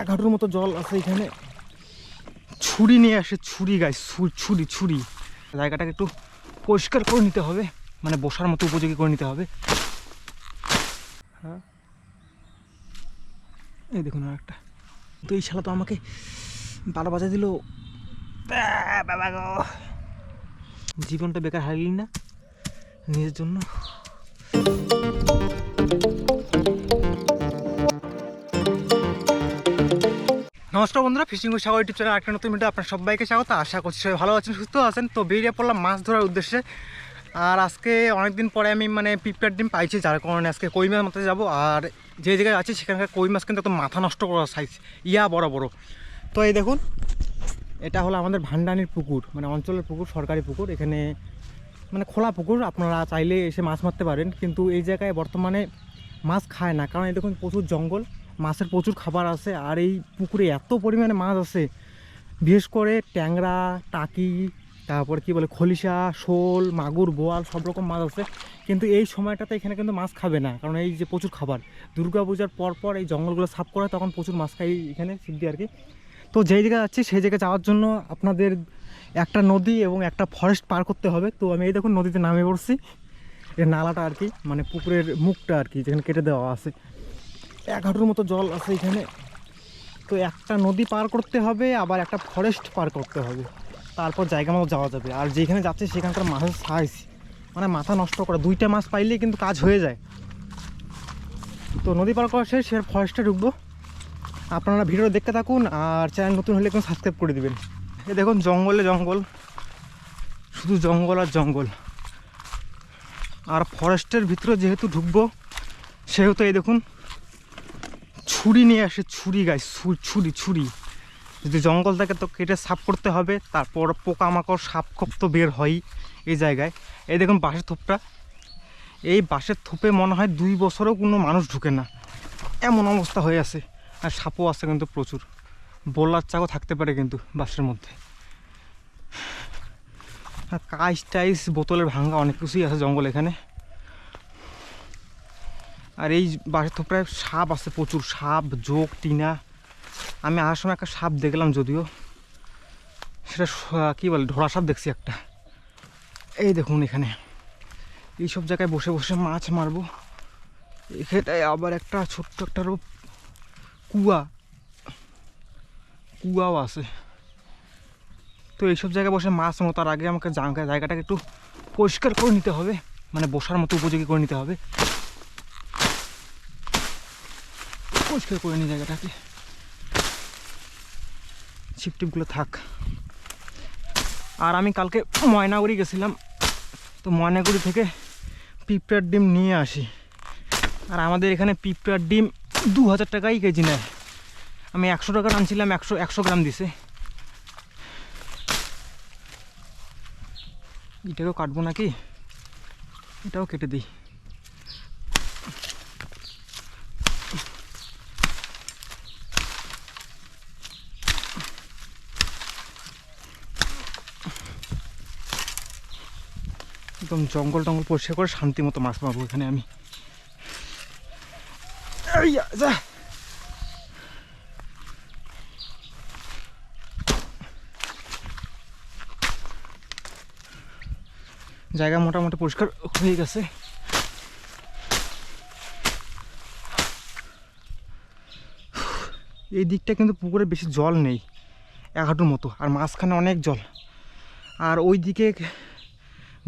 এক হাঁটুর মতো জল আছে এখানে। ছুরি নিয়ে আসে, ছুরি গাছ ছুরি ছুরি জায়গাটাকে একটু পরিষ্কার করে নিতে হবে মানে বসার মতো উপযোগী করে নিতে হবে। হ্যাঁ। এই দেখুন আর একটা। তো এই শালা তো আমাকে বারো বাজা দিল। জীবনটা বেকার হারিলি না, নিজের জন্য। নমস্কার বন্ধুরা, ফিশিং ও সাগর ইউটিউব চ্যানেল একটা নতুন ভিডিও আপনার সবাইকে স্বাগত। আশা করছি সবাই ভালো আছেন, সুস্থ আছেন। তো বেরিয়ে পড়লাম মাছ ধরার উদ্দেশ্যে। আর আজকে অনেকদিন পরে আমি মানে পিঁপড়ার ডিম পাইছি, যার কারণে আজকে কই মাছ মাথায় যাব। আর যে জায়গায় আছি, সেখানকার কই মাছ কিন্তু একদম মাথা নষ্ট করা সাইজ ইয়া বড় বড়। তো এই দেখুন, এটা হলো আমাদের ভান্ডানির পুকুর মানে অঞ্চলের পুকুর, সরকারি পুকুর। এখানে মানে খোলা পুকুর, আপনারা চাইলে এসে মাছ মারতে পারেন। কিন্তু এই জায়গায় বর্তমানে মাছ খায় না। কারণ এই দেখুন, প্রচুর জঙ্গল। মাছের প্রচুর খাবার আছে আর এই পুকুরে এত পরিমাণে মাছ আছে। বিশেষ করে ট্যাংরা, টাকি, তারপর কি বলে, খলিশা, শোল, মাগুর, বোয়াল সব রকম মাছ আছে। কিন্তু এই সময়টাতে এখানে কিন্তু মাছ খাবে না, কারণ এই যে প্রচুর খাবার। দুর্গা পূজার পর পর এই জঙ্গলগুলো সাফ করা তখন প্রচুর মাছ খাই এখানে সিদ্ধি আর কি। তো যেই জায়গায় যাচ্ছি, সেই জায়গায় যাওয়ার জন্য আপনাদের একটা নদী এবং একটা ফরেস্ট পার করতে হবে। তো আমি এই দেখুন নদীতে নামে পড়ছি। এই নালাটা আর কি মানে পুকুরের মুখটা আর কি, যেখানে কেটে দেওয়া আছে। এক হাঁটুর মতো জল আছে এখানে। তো একটা নদী পার করতে হবে, আবার একটা ফরেস্ট পার করতে হবে। তারপর জায়গা মতো যাওয়া যাবে। আর যেখানে যাচ্ছে সেখানকার মাছের সাইজ মানে মাথা নষ্ট করা। দুইটা মাছ পাইলেই কিন্তু কাজ হয়ে যায়। তো নদী পার করা শেষ সে ফরেস্টে ঢুকবো। আপনারা ভিডিও দেখতে থাকুন, আর চ্যানেল নতুন হলে একটু সাবস্ক্রাইব করে দিবেন। এ দেখুন, জঙ্গলে জঙ্গল। শুধু জঙ্গল আর জঙ্গল। আর ফরেস্টের ভিতরে যেহেতু ঢুকবো, সেহেতু এই দেখুন। ছুরি নিয়ে আসে, ছুরি গাছ ছুরি ছুরি যদি জঙ্গল থাকে তো কেটে সাফ করতে হবে, তারপর পোকামাকড় সাপ খপ তো বের হয়ই এই জায়গায়। এই দেখুন বাঁশের থোপটা। এই বাঁশের থোপে মনে হয় দুই বছরেও কোনো মানুষ ঢুকে না। এমন অবস্থা হয়ে আছে। আর সাপও আছে কিন্তু প্রচুর। বোলার চাকও থাকতে পারে কিন্তু বাঁশের মধ্যে। কাইস টাইস, বোতলের ভাঙ্গা অনেক কিছুই আছে জঙ্গল এখানে। আর এই বাসের থোপড়ায় সাপ আছে প্রচুর, সাপ যোগ টিনা। আমি আসার সময় একটা সাপ দেখলাম যদিও। সেটা কী বলে ঢোড়া সাপ দেখছি একটা। এই দেখুন এখানে। এইসব জায়গায় বসে বসে মাছ মারবো। এখানটায় আবার একটা ছোট্ট একটা রূপ, কুয়া। কুয়াও আছে। তো এইসব জায়গায় বসে মাছ তার আগে আমাকে জায়গাটাকে একটু পরিষ্কার করে নিতে হবে। মানে বসার মতো উপযোগী করে নিতে হবে। পরিষ্কার করে নিই জায়গাটাকে। ছিপটিপগুলো থাক। আর আমি কালকে ময়নাগুড়ি গেছিলাম। তো ময়নাগুড়ি থেকে পিঁপড়ার ডিম নিয়ে আসি। আর আমাদের এখানে পিঁপড়ার ডিম দু হাজার টাকাই কেজি নেয়। আমি একশো টাকা আনছিলাম, একশো একশো গ্রাম দিছে। এটাকেও কাটবো নাকি? এটাও কেটে দিই। একদম জঙ্গল টঙ্গল পরিষ্কার করে শান্তি মতো মাছ মারবো এখানে আমি। যা। জায়গা মোটামুটি পরিষ্কার হয়ে গেছে। এই দিকটা কিন্তু পুকুরে বেশি জল নেই এক হাঁটুর মতো, আর মাঝখানে অনেক জল। আর ওই দিকে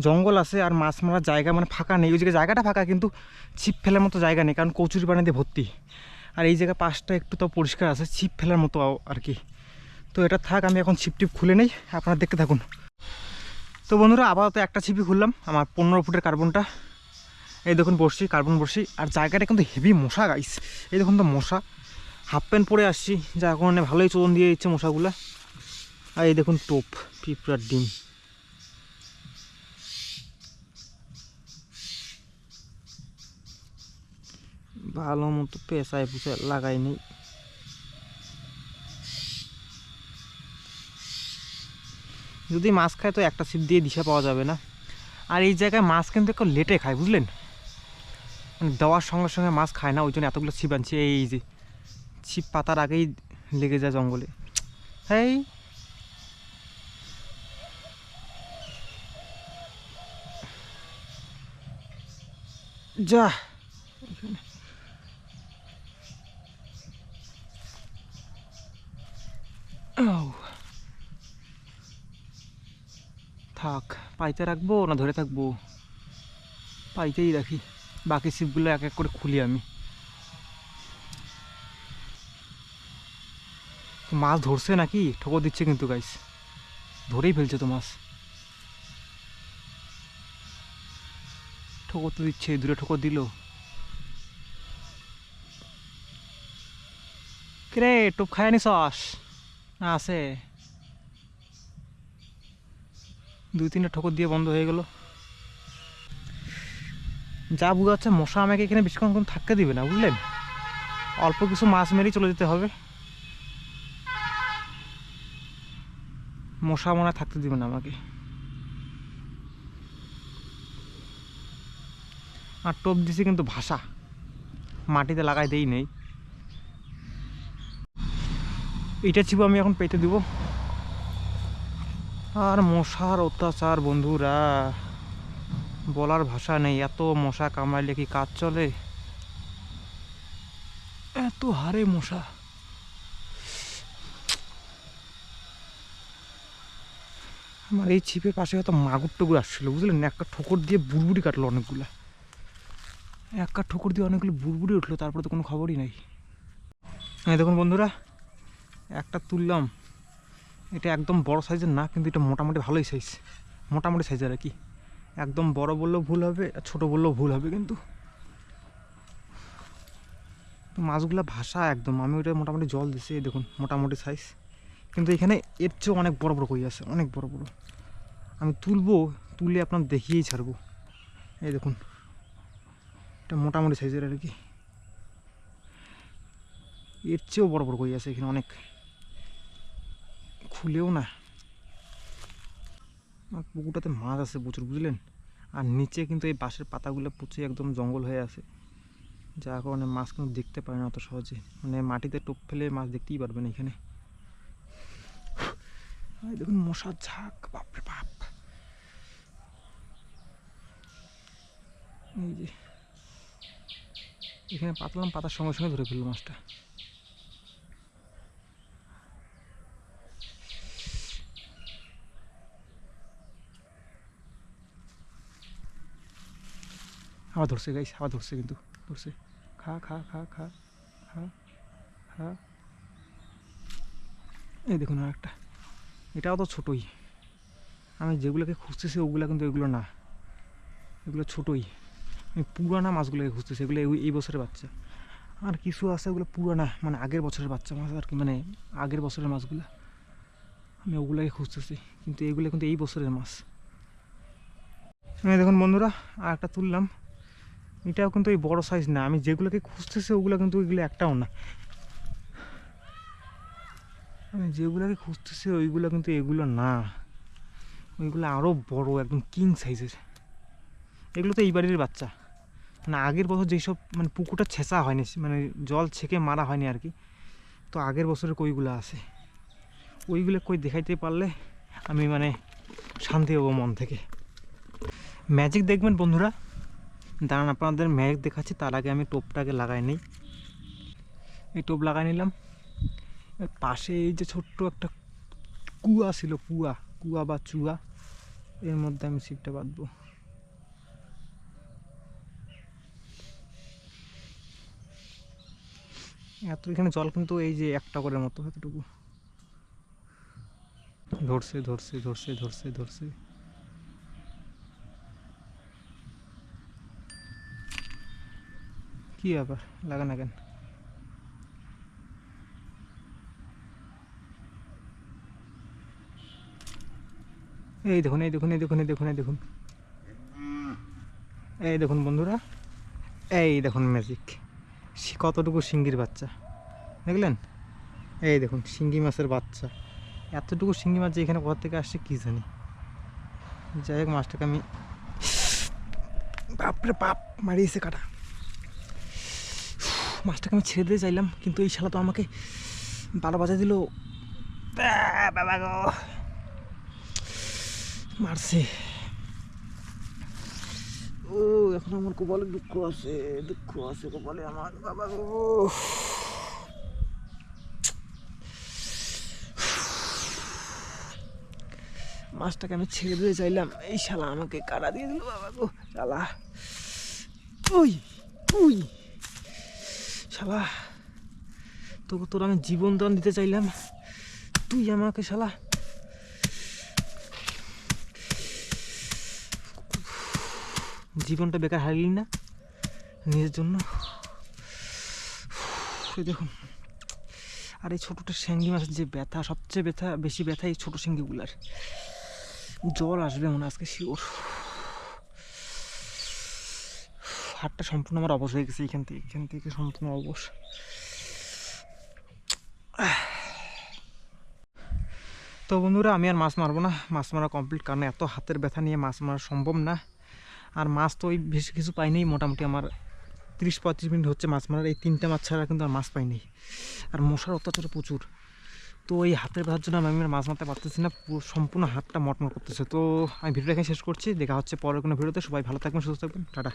জঙ্গল আছে আর মাছ মারার জায়গা মানে ফাঁকা নেই। ওই জায়গায় জায়গাটা ফাঁকা, কিন্তু ছিপ ফেলার মতো জায়গা নেই, কারণ কচুরি পানি দিয়ে ভর্তি। আর এই জায়গা পাশটা একটু তো পরিষ্কার আছে, ছিপ ফেলার মতো আর কি। তো এটা থাক, আমি এখন ছিপ টিপ খুলে নেই, আপনারা দেখতে থাকুন। তো বন্ধুরা, আপাতত একটা ছিপই খুললাম, আমার পনেরো ফুটের কার্বনটা। এই দেখুন বসছি কার্বন বসছি আর জায়গাটা কিন্তু হেভি মশা গাইস এই দেখুন তো মশা। হাফ প্যান্ট পরে আসছি, যার কারণে ভালোই চোদন দিয়ে দিচ্ছে মশাগুলো। আর এই দেখুন টোপ, পিঁপড়ার ডিম। ভালো মতো পেঁচায় পুষে লাগাইনি যদি মাছ খায় তো একটা ছিপ দিয়ে দিশা পাওয়া যাবে না। আর এই জায়গায় মাছ কিন্তু একটু লেটে খায়, বুঝলেন? মানে দেওয়ার সঙ্গে সঙ্গে মাছ খায় না, ওই জন্য এতগুলো ছিপ আনছি। এই যে ছিপ পাতার আগেই লেগে যায় জঙ্গলে। হেই! যা এখানে। আউ। থাক, পাইতে রাখব না ধরে থাকব? পাইতেই রাখি। বাকি ছিপগুলো এক এক করে খুলি আমি। মাছ ধরছে নাকি? ঠোকর দিচ্ছে কিন্তু গাইস ধরেই ফেলছে তো মাছ। ঠোকর তো দিচ্ছে, দূরে ঠোকর দিল। কিরে, টুপ খায় নি সস? না আছে। দুই তিনটা ঠোকর দিয়ে বন্ধ হয়ে গেল। যা বোঝা যাচ্ছে মশা আমাকে এখানে বেশিক্ষণ থাকতে দিবে না, বুঝলেন? অল্প কিছু মাছ মেরেই চলে যেতে হবে। মশা মনে থাকতে দিবে না আমাকে। আর টোপ দিছি কিন্তু ভাষা। মাটিতে লাগাই দেই নেই। এটা ছিপ আমি এখন পেতে দিব। আর মশার অত্যাচার, বন্ধুরা। বলার ভাষা নেই। এত মশা কামড়াইলে কি কাজ চলে? এত হারে মশা। আমার এই ছিপের পাশে হয়তো মাগুর টুকুর আসছিল, বুঝলেন একটা ঠোকর দিয়ে বুড়বুড়ি কাটলো অনেকগুলা। একটা ঠোকর দিয়ে অনেকগুলো বুড়বুড়ি উঠল, তারপরে তো কোনো খবরই নাই। দেখুন, বন্ধুরা, একটা তুললাম। এটা একদম বড় সাইজের না, কিন্তু এটা মোটামুটি ভালোই সাইজ মোটামুটি সাইজের আর কি। একদম বড় বললেও ভুল হবে, আর ছোটো বললেও ভুল হবে কিন্তু। মাছগুলো ভাষা একদম। আমি ওটা মোটামুটি জল দিছি দেখুন, মোটামুটি সাইজ কিন্তু এখানে এর চেয়েও অনেক বড় বড় কই আছে, অনেক বড় বড়। আমি তুলবো, তুলে আপনার দেখিয়েই ছাড়বো। এই দেখুন, এটা মোটামুটি সাইজের আর কি। এর চেয়েও বড় বড় কই আছে এখানে অনেক। খুলেও না। পুকুরটাতে মাছ আছে প্রচুর, বুঝলেন? আর নিচে কিন্তু এই বাঁশের পাতাগুলো পচে একদম জঙ্গল হয়ে আছে। যার কারণে মাছ কিন্তু দেখতে পারে না অত সহজে। মানে মাটিতে টোপ ফেলে মাছ দেখতেই পারবেন এখানে। দেখুন মশার ঝাঁক, বাপরে বাপ। এই যে, এখানে পাতলাম, পাতার সঙ্গে সঙ্গে ধরে ফেলল মাছটা। আবার ধরছে গাইস আবার ধরছে কিন্তু, ধরছে। খা খা খা খা খা খা। এই দেখুন আর একটা। এটাও তো ছোটোই। আমি যেগুলোকে খুঁজতেছি ওগুলো কিন্তু এগুলো না। এগুলো ছোটোই। আমি পুরানা মাছগুলোকে খুঁজতেছি, এগুলো এই- বছরের বাচ্চা। আর কিছু আছে ওগুলো পুরানা মানে আগের বছরের বাচ্চা মাছ আর কি মানে আগের বছরের মাছগুলো। আমি ওগুলোকে খুঁজতেছি, কিন্তু এগুলো কিন্তু এই বছরের মাছ। দেখুন বন্ধুরা, আর একটা তুললাম। এটাও কিন্তু এই বড় সাইজ না। আমি যেগুলোকে খুঁজতেছি, ওগুলো কিন্তু ওইগুলো একটাও না। আমি যেগুলোকে খুঁজতেছি, ওইগুলো কিন্তু এগুলো না। ওইগুলো আরও বড়, একদম কিং সাইজের এগুলো তো এই বাড়ির বাচ্চা। মানে আগের বছর যেসব মানে পুকুরটা ছেঁচা হয়নি মানে জল ছেঁকে মারা হয়নি আর কি, তো আগের বছরের কইগুলো আছে। ওইগুলো কই দেখাইতে পারলে আমি মানে শান্তি হব মন থেকে। ম্যাজিক দেখবেন বন্ধুরা। দাঁড়ান, আপনাদের ম্যাজিক দেখাচ্ছি, তার আগে আমি টোপটাকে লাগাই নিই। এই টোপ লাগাই নিলাম। পাশে এই যে ছোট্ট একটা কুয়া ছিল, কুয়া কুয়া বা চুয়া, এর মধ্যে আমি ছিপটা বাঁধবো। এত এখানে জল কিন্তু এই যে একটা করে মতো, এতটুকু। ধরছে ধরছে ধরছে ধরছে ধরছে। কি ব্যাপার? লাগা কেন? এই দেখুন এই দেখুন এই দেখুন এই দেখুন এই দেখুন। এই দেখুন বন্ধুরা, এই দেখুন ম্যাজিক। কতটুকু শিঙ্গির বাচ্চা, দেখলেন? এই দেখুন, শিঙ্গি মাছের বাচ্চা। এতটুকু শিঙ্গি মাছ এখানে কোথা থেকে আসছে কী জানি। যাই হোক, মাছটাকে আমি বাপরে বাপ, মারিয়েছে কাটা। মাছটাকে আমি ছেড়ে দিতে চাইলাম, কিন্তু এই শালা তো আমাকে বারো বাজে দিল। বাবা গো। মারছে। ও, এখন আমার কপালে দুঃখ আছে দুঃখ আছে কপালে আমার, বাবা গো। মাছটাকে আমি ছেড়ে দিয়ে চাইলাম। এই শালা আমাকে কাটা দিয়ে দিল, বাবা গো? শালা। ওই উই শালা, তোকে তোর আমি জীবন দান দিতে চাইলাম। তুই আমাকে শালা, জীবনটা বেকার হারিলি না নিজের জন্য? দেখুন, আর এই ছোটোটা স্যাঙ্গি মাছের যে ব্যথা, সবচেয়ে ব্যথা, বেশি ব্যথা এই ছোটো স্যাঙ্গিগুলার জল আসবে মনে আজকে শিওর। হাটটা সম্পূর্ণ আমার অবশ হয়ে গেছে এখান থেকে এখান থেকে সম্পূর্ণ অবশ। তো বন্ধুরা, আমি আর মাছ মারবো না। মাছ মারা কমপ্লিট কারণ এত হাতের ব্যথা নিয়ে মাছ মারা সম্ভব না। আর মাছ তো ওই বেশি কিছু পাইনি মোটামুটি আমার তিরিশ পঁয়ত্রিশ মিনিট হচ্ছে মাছ মারার। এই তিনটে মাছ ছাড়া কিন্তু আর মাছ পাইনি আর মশার অত্যাচার প্রচুর। তো এই হাতের ব্যথার জন্য আমি মাছ মারতে পারতেছি না, পুরো সম্পূর্ণ হাতটা মটমট করতেছে। তো আমি ভিডিওটা এখানে শেষ করছি, দেখা হচ্ছে পরের কোনো ভিডিওতে। সবাই ভালো থাকবেন, সুস্থ থাকবেন। টাটা।